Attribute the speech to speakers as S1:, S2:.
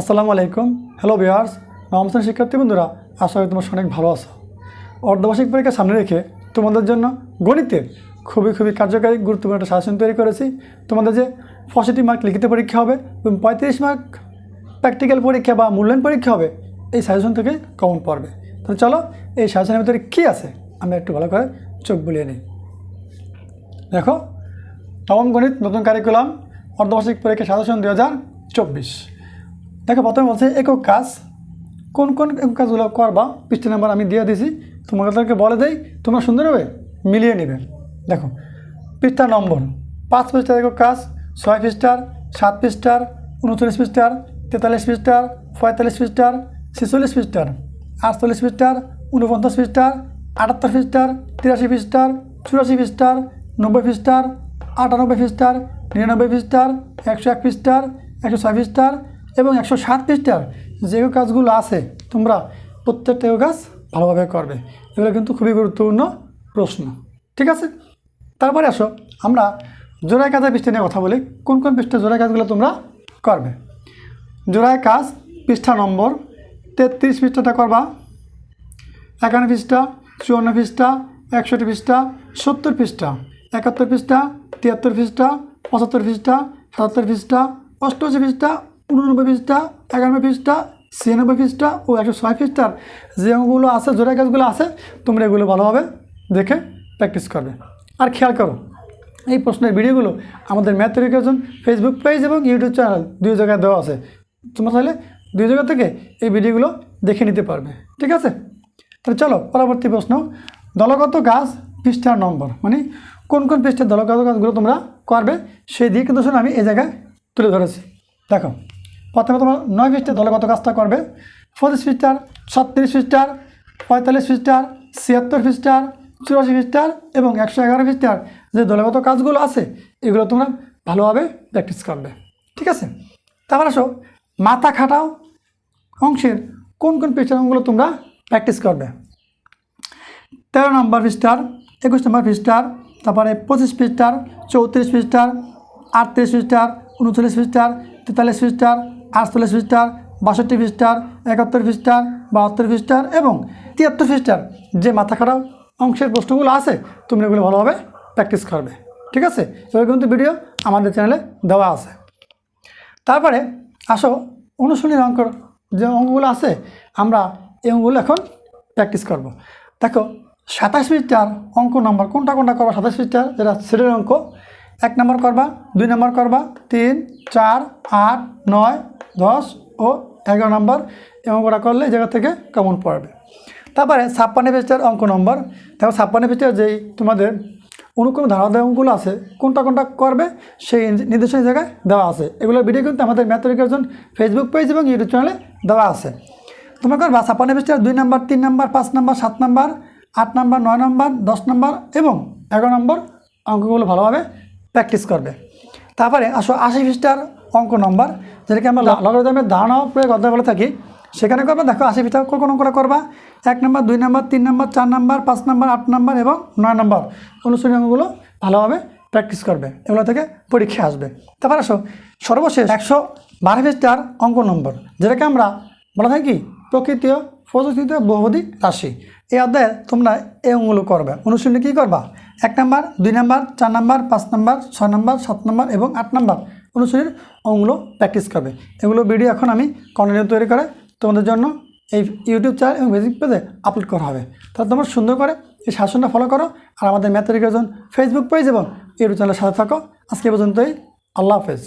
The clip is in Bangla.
S1: আসসালামু আলাইকুম। হ্যালো বিয়ার্স নবম শ্রেণির শিক্ষার্থী বন্ধুরা, আশা করি তোমার অনেক ভালো আছো। অর্ধবার্ষিক পরীক্ষা সামনে রেখে তোমাদের জন্য গণিতের খুবই খুবই কার্যকারী, গুরুত্বপূর্ণ একটা শাসন তৈরি করেছি। তোমাদের যে পজিটিভ মার্ক লিখিত পরীক্ষা হবে এবং পঁয়ত্রিশ মার্ক প্র্যাকটিক্যাল পরীক্ষা বা মূল্যায়ন পরীক্ষা হবে, এই সাজেশন থেকে কমন পড়বে। তাহলে চলো, এই সাজেশনের ভিতরে কী আছে? আমরা একটু ভালো করে চোখ বুলিয়ে নিই। দেখো, নবম গণিত নতুন কারিকুলাম অর্ধবার্ষিক পরীক্ষা সাজেশন দু হাজার চব্বিশ। দেখো প্রথমে বলছে, একক কাজ, কোন কোন কাজগুলো করবা? পৃষ্ঠ নাম্বার আমি দিয়ে দিছি। তোমাদেরকে বলে দেই, তোমরা সুন্দরভাবে মিলিয়ে নেবে। দেখো পৃষ্ঠা নম্বর, পাঁচ পৃষ্ঠার একক কাজ, ছয় পৃষ্ঠার, সাত পৃষ্ঠার, উনচল্লিশ পৃষ্ঠার, তেতাল্লিশ পৃষ্ঠার, পঁয়তাল্লিশ পৃষ্ঠার, ছেচল্লিশ পৃষ্ঠার, আটচল্লিশ পৃষ্ঠার উনপঞ্চাশ পৃষ্ঠার, আটাত্তর পৃষ্ঠার, তিরাশি পৃষ্ঠার, চুরাশি পৃষ্ঠার, নব্বই পৃষ্ঠার, আটানব্বই পৃষ্ঠার, নিরানব্বই পৃষ্ঠার, একশো এক পৃষ্ঠার, একশো ছয় পৃষ্ঠার এবং একশো সাত পৃষ্ঠার যে কাজগুলো আছে, তোমরা প্রত্যেকটা কাজ ভালোভাবে করবে। এগুলো কিন্তু খুবই গুরুত্বপূর্ণ প্রশ্ন। ঠিক আছে? তারপরে আসো, আমরা জোড়ায় কাজের পৃষ্ঠা নিয়ে কথা বলি। কোন কোন পৃষ্ঠা জোড়ায় কাজগুলো তোমরা করবে? জোড়ায় কাজ পৃষ্ঠা নম্বর, তেত্রিশ পৃষ্ঠাটা করবা। একান্ন পৃষ্ঠা, চুয়ান্ন পৃষ্ঠা, একষট্টি পৃষ্ঠা, সত্তর পৃষ্ঠা। একাত্তর পৃষ্ঠা, তিয়াত্তর পৃষ্ঠা, পঁচাত্তর পৃষ্ঠা, সাতাত্তর পৃষ্ঠা, অষ্টআশি পৃষ্ঠা উননব্বই পৃষ্ঠা, একানব্বই পৃষ্ঠা, ছিয়ানব্বই পৃষ্ঠা ও একশো ছয় পৃষ্ঠার যে অঙ্কগুলো আছে, জোড়া কাজগুলো আছে, তোমরা এগুলো ভালোভাবে দেখে প্র্যাকটিস করবে। আর খেয়াল করো, এই প্রশ্নের ভিডিওগুলো আমাদের ম্যাথ এডুকেশন ফেসবুক পেজ এবং ইউটিউব চ্যানেল দুই জায়গায় দেওয়া আছে। তোমরা চাইলে দুই জায়গা থেকে এই ভিডিওগুলো দেখে নিতে পারবে, ঠিক আছে? তাহলে চলো, পরবর্তী প্রশ্ন। দলগত কাজ পৃষ্ঠার নম্বর মানে কোন কোন পৃষ্ঠার দলগত কাজগুলো তোমরা করবে, সেই দিক কিন্তু আমি এই জায়গায় তুলে ধরেছি। দেখো প্রথমে তোমার নয় পৃষ্ঠার দলগত কাজটা করবে। পঁচিশ ফিস্টার ছত্রিশ ফিস্টার পঁয়তাল্লিশ পৃষ্ঠার, ছিয়াত্তর ফিস্টার চুরাশি ফিস্টার এবং একশো এগারো ফিস্টার যে দলগত কাজগুলো আছে, এগুলো তোমরা ভালোভাবে প্র্যাকটিস করবে। ঠিক আছে? তারপর আসো, মাথা খাটাও অংশের কোন কোন পৃষ্ঠার অঙ্কগুলো তোমরা প্র্যাকটিস করবে। তেরো নম্বর পৃষ্ঠার, একুশ নম্বর পৃষ্ঠার, তারপরে পঁচিশ পৃষ্ঠার, চৌত্রিশ পৃষ্ঠার, আটত্রিশ পৃষ্ঠার, উনচল্লিশ পৃষ্ঠার, তেতাল্লিশ পৃষ্ঠার আটচল্লিশ পৃষ্ঠার, বাষট্টি পৃষ্ঠার, একাত্তর পৃষ্ঠার, বাহাত্তর পৃষ্ঠার এবং তিয়াত্তর পৃষ্ঠার যে মাথা খারাপ অংশের প্রশ্নগুলো আছে তুমি এগুলো ভালোভাবে প্র্যাকটিস করবে। ঠিক আছে? এগুলো কিন্তু ভিডিও আমাদের চ্যানেলে দেওয়া আছে। তারপরে আসো অনুশীলনীর অঙ্ক যে অঙ্কগুলো আছে, আমরা এই অঙ্কগুলো এখন প্র্যাকটিস করব। দেখো, সাতাশ পৃষ্ঠার অঙ্ক নম্বর কোনটা কোনটা করবা? সাতাশ পৃষ্ঠার যেটা সেটের অঙ্ক, এক নম্বর করবা, দুই নম্বর করবা, তিন, চার, আট, নয় দশ ও এগারো নম্বর এই অঙ্কটা করলে এই জায়গা থেকে কেমন পড়বে। তারপরে ছাপ্পান্ন পৃষ্ঠার অঙ্ক নম্বর। দেখো ছাপ্পান্ন পৃষ্ঠার যেই তোমাদের অনুক্রম ধারাবাহিকগুলো আছে, কোনটা কোনটা করবে সেই নির্দেশনা জায়গায় দেওয়া আছে। এগুলোর ভিডিও কিন্তু আমাদের ম্যাথরিকেশন ফেসবুক পেজ এবং ইউটিউব চ্যানেলে দেওয়া আছে। তোমরা করবা? ছাপ্পান্ন পৃষ্ঠার দুই নম্বর, তিন নম্বর, পাঁচ নাম্বার, সাত নম্বর, আট নম্বর, নয় নম্বর, দশ নম্বর এবং এগারো নম্বর অঙ্কগুলো ভালোভাবে প্র্যাকটিস করবে। তারপরে আসো আশি পৃষ্ঠার অঙ্ক নম্বর। যেটাকে আমরা লগারিদমের ধারণা প্রয়োগ অধ্যায় বলে থাকি সেখানে করবা দেখো আশি পৃষ্ঠা কোন অঙ্কটা করবা। এক নম্বর দুই নম্বর তিন নম্বর চার নম্বর পাঁচ নম্বর আট নম্বর এবং নয় নম্বর অনুশীলনী অঙ্কগুলো ভালোভাবে প্র্যাকটিস করবে। এগুলো থেকে পরীক্ষা আসবে। তারপর আসো সর্বশেষ একশো বারো পৃষ্ঠার অঙ্ক নম্বর যেটাকে আমরা বলা হয় কি? প্রকৃতীয় প্রযুক্তিতে বহুপদী রাশি। এই অধ্যায়ে তোমরা এই অঙ্কগুলো করবে। অনুশীলনী কী করবা? এক নাম্বার দুই নাম্বার চার নাম্বার পাঁচ নাম্বার ছয় নাম্বার সাত নম্বর এবং আট নাম্বার। অনুশীলনীর অঙ্গগুলো প্র্যাকটিস করবে। এগুলো ভিডিও এখন আমি কন্টেন্ট তৈরি করে তোমাদের জন্য এই ইউটিউব চ্যানেল এবং ফেসবুক পেজে আপলোড করা হবে। তাহলে তোমরা সুন্দর করে এই শাসনটা ফলো করো আর আমাদের ম্যাথরিকেশন ফেসবুক পেজ এবং ইউটিউব চ্যানেলের সাথে থাকো। আজকে পর্যন্তই। আল্লাহ হাফেজ।